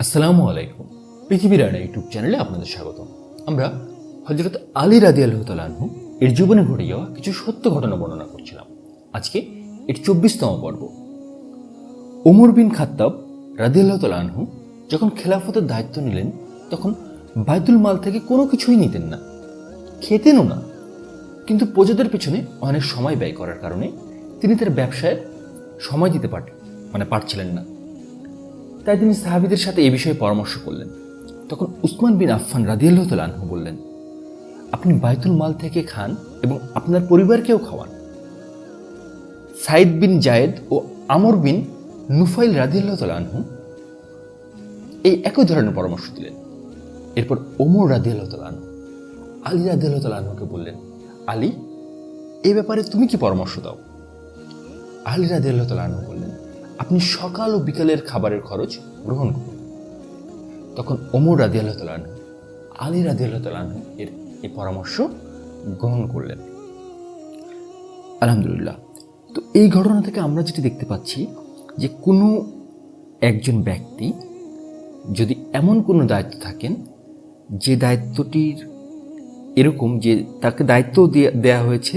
আসসালামু আলাইকুম। পৃথিবীর আয়না ইউটিউব চ্যানেলে আপনাদের স্বাগত আমরা হজরত আলী রাদি আল্লাহ এর জীবনে ঘটে যাওয়া কিছু সত্য ঘটনা বর্ণনা করছিলাম। আজকে এর চব্বিশতম পর্ব। ওমর বিন খাত্তাব রাদি আল্লাহ তালাহু যখন খেলাফতের দায়িত্ব নিলেন, তখন বাইতুল মাল থেকে কোনো কিছুই নিতেন না। খেতেনও না। কিন্তু প্রজাদের পিছনে অনেক সময় ব্যয় করার কারণে তিনি তার ব্যবসায় সময় দিতে পারতেন মানে পারছিলেন না। তাই তিনি সাহাবিদের সাথে এই বিষয়ে পরামর্শ করলেন। তখন উসমান বিন আফফান রাদিয়াল্লাহ তালহু বললেন, আপনি বাইতুল মাল থেকে খান এবং আপনার পরিবারকেও খাওয়ান। সাইদ বিন জায়েদ ও আমর বিন নুফাইল রাদিয়াল্লাহ তালহু এই একই ধরনের পরামর্শ দিলেন। এরপর ওমর রাদিয়াল্লাহ তালহু আলী রাদিয়াল্লাহ তালহুকে বললেন, আলী, এ ব্যাপারে তুমি কি পরামর্শ দাও? আলী রাদিয়াল্লাহ তালহু বললেন আপনি সকাল ও বিকালের খাবারের খরচ গ্রহণ করুন। তখন ওমর রাজি আল্লাহ তালান আলী রাজি আল্লাহ তালান এর এই পরামর্শ গ্রহণ করলেন। আলহামদুলিল্লাহ। তো এই ঘটনা থেকে আমরা যেটি দেখতে পাচ্ছি যে কোনো একজন ব্যক্তি যদি এমন কোনো দায়িত্ব থাকেন যে দায়িত্বটির এরকম যে তাকে দায়িত্ব দিয়ে দেওয়া হয়েছে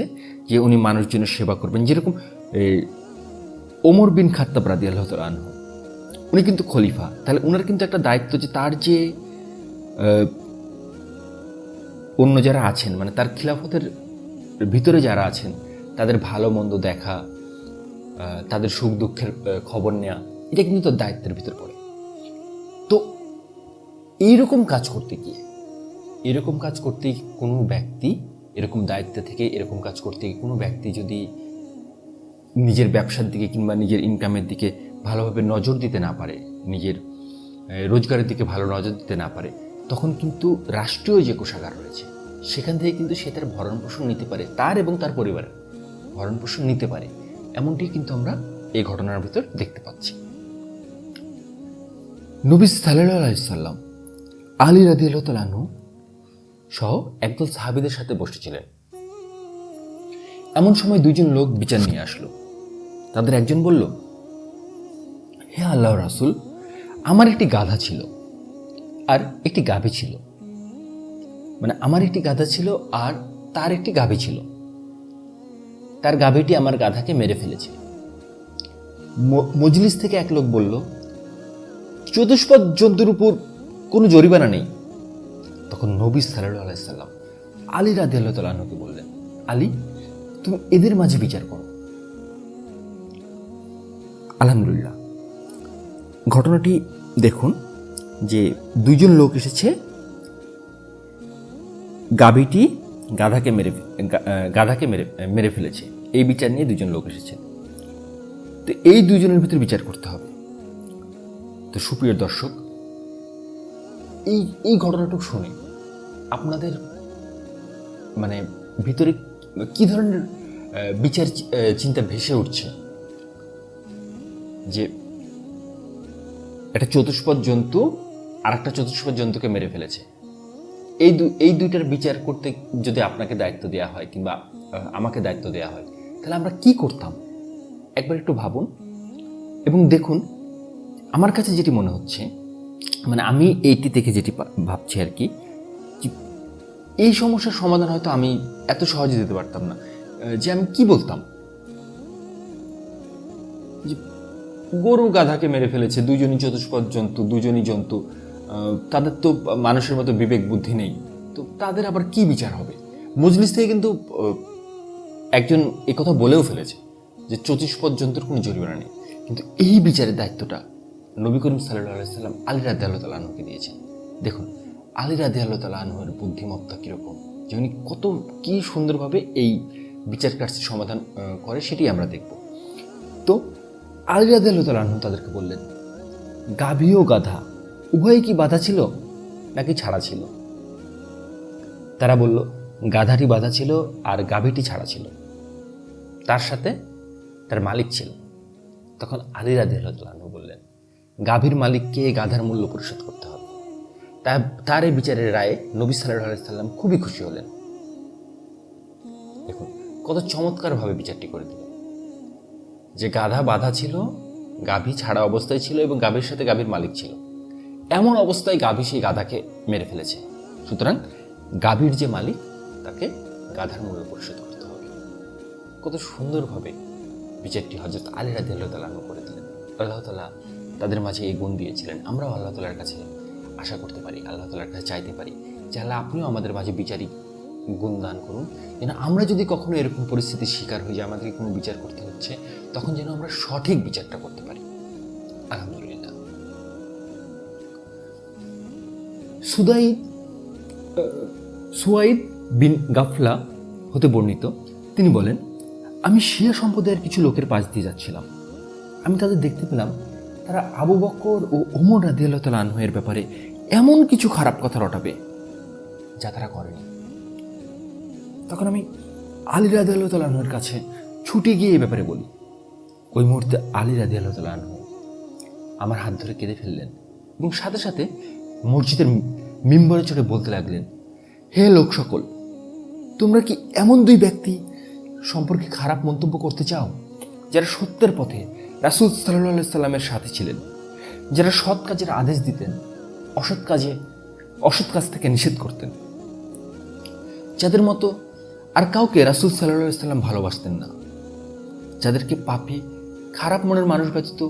যে উনি মানুষজনের সেবা করবেন, যেরকম ওমর বিন খাত্তাব রাদি আল্লাহ আনহু। উনি কিন্তু খলিফা। তাহলে ওনার কিন্তু একটা দায়িত্ব যে তার যে অন্য যারা আছেন মানে তার খিলাফতের ভিতরে যারা আছেন, তাদের ভালো মন্দ দেখা তাদের সুখ দুঃখের খবর নেওয়া এটা কিন্তু তার দায়িত্বের ভিতর পড়ে। তো এইরকম কাজ করতে গিয়ে, এরকম কাজ করতে কোনো ব্যক্তি এরকম দায়িত্ব থেকে, এরকম কাজ করতে কোনো ব্যক্তি যদি নিজের ব্যবসার দিকে কিংবা নিজের ইনকামের দিকে ভালোভাবে নজর দিতে না পারে, নিজের রোজগারের দিকে ভালো নজর দিতে না পারে, তখন কিন্তু রাষ্ট্রীয় যে কোষাগার রয়েছে, সেখান থেকে কিন্তু সে তার ভরণ পোষণ নিতে পারে, তার এবং তার পরিবারের ভরণ পোষণ নিতে পারে, এমনটি কিন্তু আমরা এই ঘটনার ভিতর দেখতে পাচ্ছি। নবী সাল্লাম আলী রাদি আল্লাহ সহ একদল সাহাবিদের সাথে বসেছিলেন। এমন সময় দুইজন লোক বিচার নিয়ে আসলো। তাদের একজন বলল, হে আল্লাহ রাসুল, আমার একটি গাধা ছিল আর একটি গাভী ছিল। মানে আমার একটি গাধা ছিল আর তার একটি গাভী ছিল। তার গাভীটি আমার গাধাকে মেরে ফেলেছে। মজলিস থেকে এক লোক বলল, চতুষ্পদ জন্তুর উপর কোনো জরিমানা নেই। তখন নবী সাল্লাহ আলাইসাল্লাম আলী আল্লাহ তালকে বললেন, আলী তুমি এদের মাঝে বিচার করো। আলহামদুলিল্লাহ। ঘটনাটি দেখুন যে দুইজন লোক এসেছে। গাভীটি গাধাকে মেরে গাধাকে মেরে মেরে ফেলেছে। এই বিচার নিয়ে দুজন লোক এসেছে। তো এই দুইজনের ভিতরে বিচার করতে হবে। তো সুপ্রিয় দর্শক, এই এই ঘটনাটুকু শুনে আপনাদের মানে ভিতরে কি ধরনের বিচার চিন্তা ভেসে উঠছে? যে একটা চতুষ্পদ জন্তু আর একটা চতুষ্পদ জন্তুকে মেরে ফেলেছে। এই দু, এই দুইটার বিচার করতে যদি আপনাকে দায়িত্ব দেওয়া হয় কিংবা আমাকে দায়িত্ব দেওয়া হয়, তাহলে আমরা কি করতাম? একবার একটু ভাবুন এবং দেখুন, আমার কাছে যেটি মনে হচ্ছে মানে আমি এইটি থেকে যেটি ভাবছি আর কি এই সমস্যার সমাধান হয়তো আমি এত সহজে দিতে পারতাম না। যে আমি কি বলতাম? গরু গাধাকে মেরে ফেলেছে দুজনই চতুষ্পদ জন্তু দুজনই জন্তু তাদের তো মানুষের মতো বিবেক বুদ্ধি নেই। তো তাদের আবার কি বিচার হবে? মজলিস থেকে কিন্তু একজন কথা বলেও ফেলেছে যে চতুষ্পদ জন্তুর কোনো জরিমানা নেই। কিন্তু এই বিচারের দায়িত্বটা নবী করিম সাল্লাহ সাল্লাম আলী রাদি আল্লাহ তালাহকে দিয়েছেন। দেখুন আলী রাদি আল্লাহ তালাহের বুদ্ধিমত্তা কীরকম? যে উনি কত, কি সুন্দরভাবে এই বিচার কার্যের সমাধান করে সেটি আমরা দেখব। তো আলী রাদি আল্লাহ তালাহ তাদেরকে বললেন, গাভী ও গাধা, উভয়ে কি বাধা ছিল নাকি ছাড়া ছিল? তারা বলল, গাধাটি বাধা ছিল আর গাভীটি ছাড়া ছিল। তার সাথে তার মালিক ছিল। তখন আলী রাদি আল্লাহ বললেন, গাভীর মালিককে গাধার মূল্য পরিশোধ করতে তার এই বিচারের রায়ে নবী সাল্লাহ সাল্লাম খুবই খুশি হলেন। দেখুন, কত চমৎকারভাবে বিচারটি করে দিল যে গাধা বাধা ছিল, গাভী ছাড়া অবস্থায় ছিল এবং গাভীর সাথে গাভীর মালিক ছিল। এমন অবস্থায় গাভী সেই গাধাকে মেরে ফেলেছে। সুতরাং গাভীর যে মালিক, তাকে গাধার মূল্য পরিশোধ করতে হবে। কত সুন্দরভাবে বিচারটি হজরত আলী রাদি আল্লাহ তালা করে দিলেন। আল্লাহ তালা তাদের মাঝে এই গুণ দিয়েছিলেন। আমরাও আল্লাহ তালার কাছে আশা করতে পারি, আল্লাহ তালার কাছে চাইতে পারি যে আল্লাহ আপনিও আমাদের মাঝে বিচারী গুণ দান করুন। যেন আমরা যদি কখনো এরকম পরিস্থিতির শিকার হই যে আমাদেরকে কোনো বিচার করতে হচ্ছে, তখন যেন আমরা সঠিক বিচারটা করতে পারি। আলহামদুলিল্লাহ। সুদাইদ সুয়াইদ বিন গাফলা হতে বর্ণিত। তিনি বলেন, আমি শিয়া সম্প্রদায়ের কিছু লোকের পাশ দিয়ে যাচ্ছিলাম। আমি তাদের দেখতে পেলাম তারা আবু বকর ও ওমর রাদি আল্লাহ তালা আনহের ব্যাপারে এমন কিছু খারাপ কথা রটাবে যা তারা করেনি। তখন আমি আলী রাদি আল্লাহ তালা আনহের কাছে ছুটে গিয়ে এই ব্যাপারে বলি, ওই মুহূর্তে আলী রাদি আল্লাহ তালা আনহু আমার হাত ধরে কেঁদে ফেললেন এবং সাথে সাথে মসজিদের মিম্বরে চড়ে বলতে লাগলেন, হে লোক সকল, তোমরা কি এমন দুই ব্যক্তি সম্পর্কে খারাপ মন্তব্য করতে চাও যারা সত্যের পথে রাসুল সাল্লাহ সাল্লামের সাথে ছিলেন, যারা সৎ কাজের আদেশ দিতেন, অসৎ কাজে, অসৎ কাজ থেকে নিষেধ করতেন। যাদের মতো আর কাউকে রাসুল সাল্লাহ সাল্লাম ভালোবাসতেন না। যাদেরকে পাপি, খারাপ মনের মানুষ ব্যতীত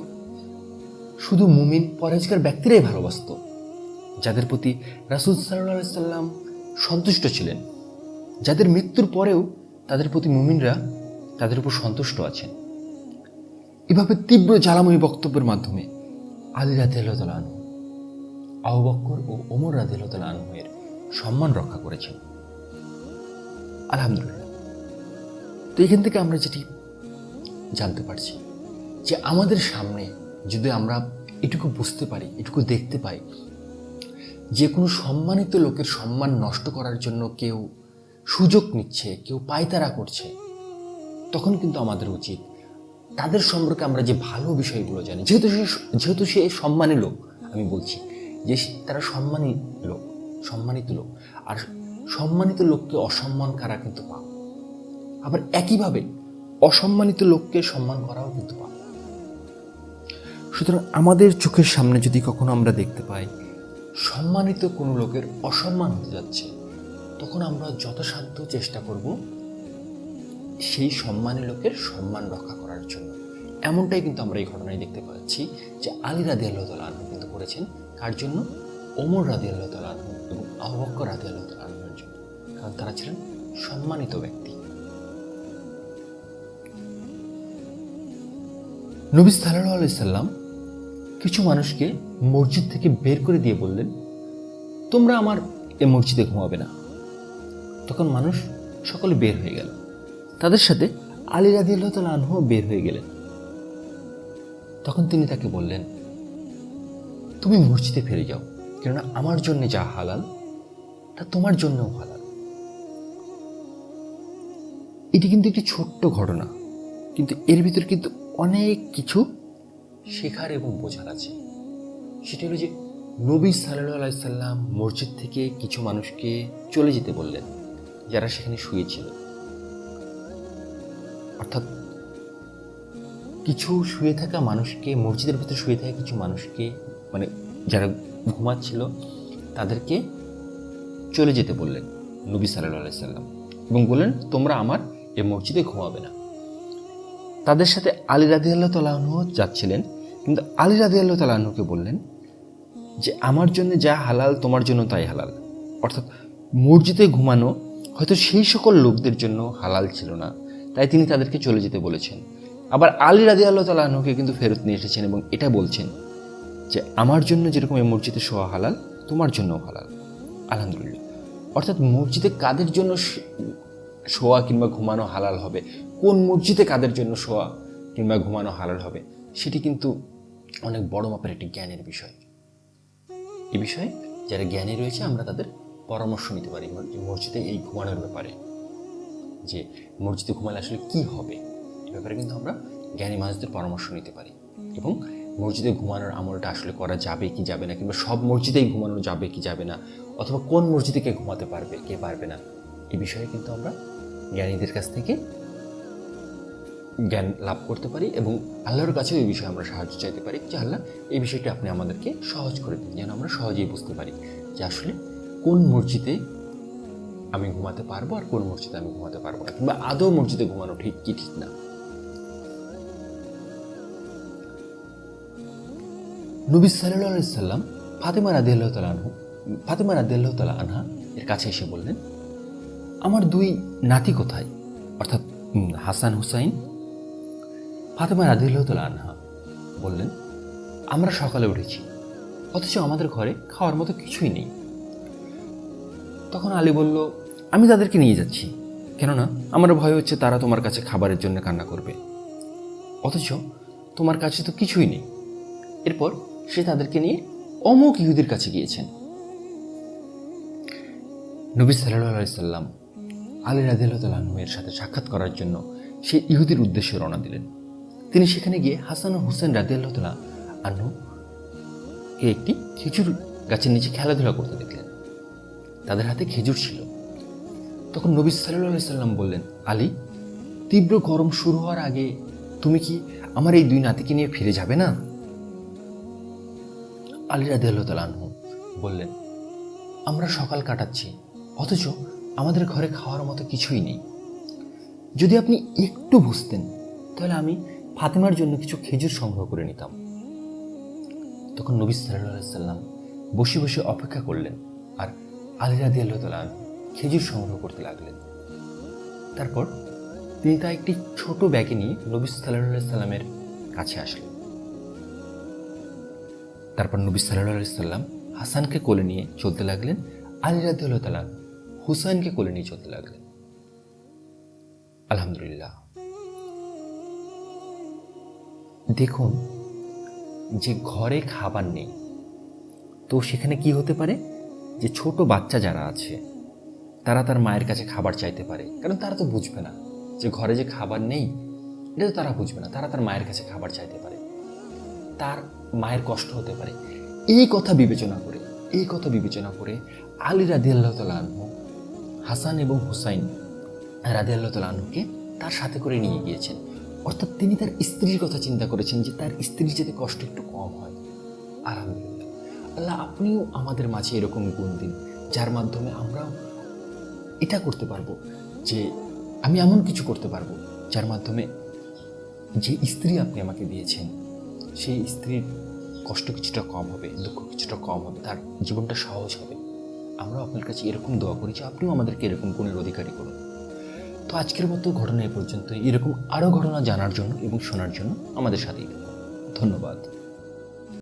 শুধু মুমিন পরেজকার ব্যক্তিরাই ভালোবাসত। যাদের প্রতি রাসুল সাল্লাহ সাল্লাম সন্তুষ্ট ছিলেন, যাদের মৃত্যুর পরেও তাদের প্রতি মুমিনরা তাদের উপর সন্তুষ্ট আছেন। এভাবে তীব্র জ্বালাময়ী বক্তব্যের মাধ্যমে আলী রাদিয়াল্লাহ আনহু, আবু ও ওমর রাদিয়াল্লাহ আনহুয়ের সম্মান রক্ষা করেছেন। আলহামদুলিল্লাহ। তো এখান থেকে আমরা যেটি জানতে পারছি যে আমাদের সামনে যদি আমরা এটুকু বুঝতে পারি, এটুকু দেখতে পাই, যে কোনো সম্মানিত লোকের সম্মান নষ্ট করার জন্য কেউ সুযোগ নিচ্ছে, কেউ পায়তারা করছে, তখন কিন্তু আমাদের উচিত তাদের সম্পর্কে আমরা যে ভালো বিষয়গুলো জানি, যেহেতু সে যেহেতু সে সম্মানী লোক, আমি বলছি যে তারা সম্মানী লোক, সম্মানিত লোক। আর সম্মানিত লোককে অসম্মান করা কিন্তু পাপ আবার একইভাবে অসম্মানিত লোককে সম্মান করাও কিন্তু পাপ সুতরাং আমাদের চোখের সামনে যদি কখনো আমরা দেখতে পাই, সম্মানিত কোনো লোকের অসম্মান হতে যাচ্ছে, তখন আমরা যথাসাধ্য চেষ্টা করব সেই সম্মানী লোকের সম্মান রক্ষা করার জন্য। এমনটাই কিন্তু আমরা এই ঘটনায় দেখতে পাচ্ছি যে আলী রাদি আল্লাহ আনহু কিন্তু করেছেন। কার জন্য? ওমর রাদি আল্লাহ আনহু এবং আবক্কর রাদি আল্লাহ জন্য। কারণ তারা ছিলেন সম্মানিত ব্যক্তি। নবী সাল্লাহ আলাইসাল্লাম কিছু মানুষকে মসজিদ থেকে বের করে দিয়ে বললেন, তোমরা আমার এ মসজিদে ঘুমাবে না। তখন মানুষ সকলে বের হয়ে গেল। তাদের সাথে আলী রাজি আল্লাহ বের হয়ে গেলেন। তখন তিনি তাকে বললেন, তুমি মসজিদে ফিরে যাও, কেননা আমার জন্য যা হালাল, তা তোমার জন্যও হালাল। এটি কিন্তু একটি ছোট্ট ঘটনা, কিন্তু এর ভিতর কিন্তু অনেক কিছু শেখার এবং বোঝার আছে। সেটা হলো যে নবী সাল্লাহ আলাইসাল্লাম মসজিদ থেকে কিছু মানুষকে চলে যেতে বললেন, যারা সেখানে শুয়েছিল। অর্থাৎ কিছু শুয়ে থাকা মানুষকে, মসজিদের ভিতরে শুয়ে থাকা কিছু মানুষকে মানে যারা ঘুমাচ্ছিল, তাদেরকে চলে যেতে বললেন নবী সাল্লাহ আলাইসাল্লাম এবং বললেন, তোমরা আমার এ মসজিদে ঘুমাবে না। তাদের সাথে আলী রাদি আল্লাহ তালাহনু যাচ্ছিলেন, কিন্তু আলী রাদি আল্লাহ তালাহনুকে বললেন যে, আমার জন্য যা হালাল, তোমার জন্য তাই হালাল। অর্থাৎ মসজিদে ঘুমানো হয়তো সেই সকল লোকদের জন্য হালাল ছিল না। তাই তিনি তাদেরকে চলে যেতে বলেছেন। আবার আলী রাদি আল্লাহ তালাহনুকে কিন্তু ফেরত নিয়ে এসেছেন এবং এটা বলছেন যে, আমার জন্য যেরকম এই মসজিদে শোয়া হালাল, তোমার জন্যও হালাল। আলহামদুলিল্লাহ। অর্থাৎ মসজিদে কাদের জন্য শোয়া কিংবা ঘুমানো হালাল হবে? কোন মসজিদে কাদের জন্য শোয়া কিংবা ঘুমানো হালাল হবে? সেটি কিন্তু অনেক বড় মাপের একটি জ্ঞানের বিষয়। এ বিষয়ে যারা জ্ঞানী রয়েছে, আমরা তাদের পরামর্শ নিতে পারি মস- মসজিদে এই ঘুমানোর ব্যাপারে। যে মসজিদে ঘুমালে আসলে কি হবে? এ ব্যাপারে কিন্তু আমরা জ্ঞানী মানুষদের পরামর্শ নিতে পারি। এবং মসজিদে ঘুমানোর আমলটা আসলে করা যাবে কি যাবে না? কিংবা সব মসজিদেই ঘুমানো যাবে কি যাবে না? অথবা কোন মসজিদে কে ঘুমাতে পারবে, কে পারবে না? এ বিষয়ে কিন্তু আমরা জ্ঞানীদের কাছ থেকে জ্ঞান লাভ করতে পারি এবং আল্লাহর কাছেও এই বিষয়ে আমরা সাহায্য চাইতে পারি যে, আল্লাহ এই বিষয়টি আপনি আমাদেরকে সহজ করে দিন। যেন আমরা সহজেই বুঝতে পারি যে আসলে কোন মসজিদে আমি ঘুমাতে পারব আর কোন মসজিদে আমি ঘুমাতে পারব না। কিংবা আদৌ মসজিদে ঘুমানো ঠিক কি ঠিক না। নবী সাল্লাহ সাল্লাম ফাতেমা রাদি আল্লাহ তালা আনহু ফাতেমা রাদি আল্লাহ তালা আনহা এর কাছে এসে বললেন, আমার দুই নাতি কোথায়? অর্থাৎ হাসান হুসাইন, ফাতেমা রাদি আল্লাহ তালা আনহা বললেন, আমরা সকালে উঠেছি। অথচ আমাদের ঘরে খাওয়ার মতো কিছুই নেই। তখন আলী বলল, আমি তাদেরকে নিয়ে যাচ্ছি। কেননা আমার ভয় হচ্ছে তারা তোমার কাছে খাবারের জন্য কান্না করবে। অথচ তোমার কাছে তো কিছুই নেই। এরপর সে তাদেরকে নিয়ে অমুক ইহুদির কাছে গিয়েছেন। নবী সাল্লাহ সাল্লাম আলী রাদিল্লাহর সাথে সাক্ষাৎ করার জন্য সে ইহুদির উদ্দেশ্যে রওনা দিলেন। তিনি সেখানে গিয়ে হাসান ও হুসেন রাদিয়াল্লাহ তালা আনহুকে একটি খেজুর গাছের নিচে খেলাধুলা করতে দেখলেন। তাদের হাতে খেজুর ছিল। তখন নবী সাল্লাহ সাল্লাম বললেন, আলী, তীব্র গরম শুরু হওয়ার আগে তুমি কি আমার এই দুই নাতিকে নিয়ে ফিরে যাবে না? আলী রাদিয়াল্লাহ তালানহু বললেন, আমরা সকাল কাটাচ্ছি, অথচ আমাদের ঘরে খাওয়ার মতো কিছুই নেই। যদি আপনি একটু বুঝতেন, তাহলে আমি ফাতেমার জন্য কিছু খেজুর সংগ্রহ করে নিতাম। তখন নবী সাল্লাহ সাল্লাম বসে বসে অপেক্ষা করলেন। আলী রাদি আল্লাহ খেজুর সংগ্রহ করতে লাগলেন। তারপর তিনি তা একটি ছোট ব্যাগে নিয়ে নবী সাল্লাহ সাল্লামের কাছে আসলেন। তারপর নবী সাল্লাহ সাল্লাম হাসানকে কোলে নিয়ে চলতে লাগলেন। আলী রাদিউল্লাহ তালান হুসাইনকে কোলে নিয়ে চলতে লাগলেন। আলহামদুলিল্লাহ। দেখুন, যে ঘরে খাবার নেই, তো সেখানে কি হতে পারে? যে ছোট বাচ্চা যারা আছে, তারা তার মায়ের কাছে খাবার চাইতে পারে। কারণ তারা তো বুঝবে না যে ঘরে যে খাবার নেই, এটা তো তারা বুঝবে না। তারা তার মায়ের কাছে খাবার চাইতে পারে। তার মায়ের কষ্ট হতে পারে। এই কথা বিবেচনা করে, এই কথা বিবেচনা করে আলী রাদি আল্লাহ আনহু, হাসান এবং হুসাইন রাদি আল্লাহ আনহুকে তার সাথে করে নিয়ে গিয়েছেন। অর্থাৎ তিনি তার স্ত্রীর কথা চিন্তা করেছেন যে তার স্ত্রীর যাতে কষ্ট একটু কম হয়। আলহামদুলিল্লাহ। আল্লাহ আপনিও আমাদের মাঝে এরকম গুণ দিন, যার মাধ্যমে আমরাও এটা করতে পারব যে আমি এমন কিছু করতে পারব, যার মাধ্যমে যে স্ত্রী আপনি আমাকে দিয়েছেন, সেই স্ত্রীর কষ্ট কিছুটা কম হবে, দুঃখ কিছুটা কম হবে, তার জীবনটা সহজ হবে। আমরা আপনার কাছে এরকম দোয়া করি যে আপনিও আমাদেরকে এরকম গুণের অধিকারী করুন। তো আজকের মতো ঘটনা এ পর্যন্ত এরকম আরও ঘটনা জানার জন্য এবং শোনার জন্য আমাদের সাথেই ধন্যবাদ।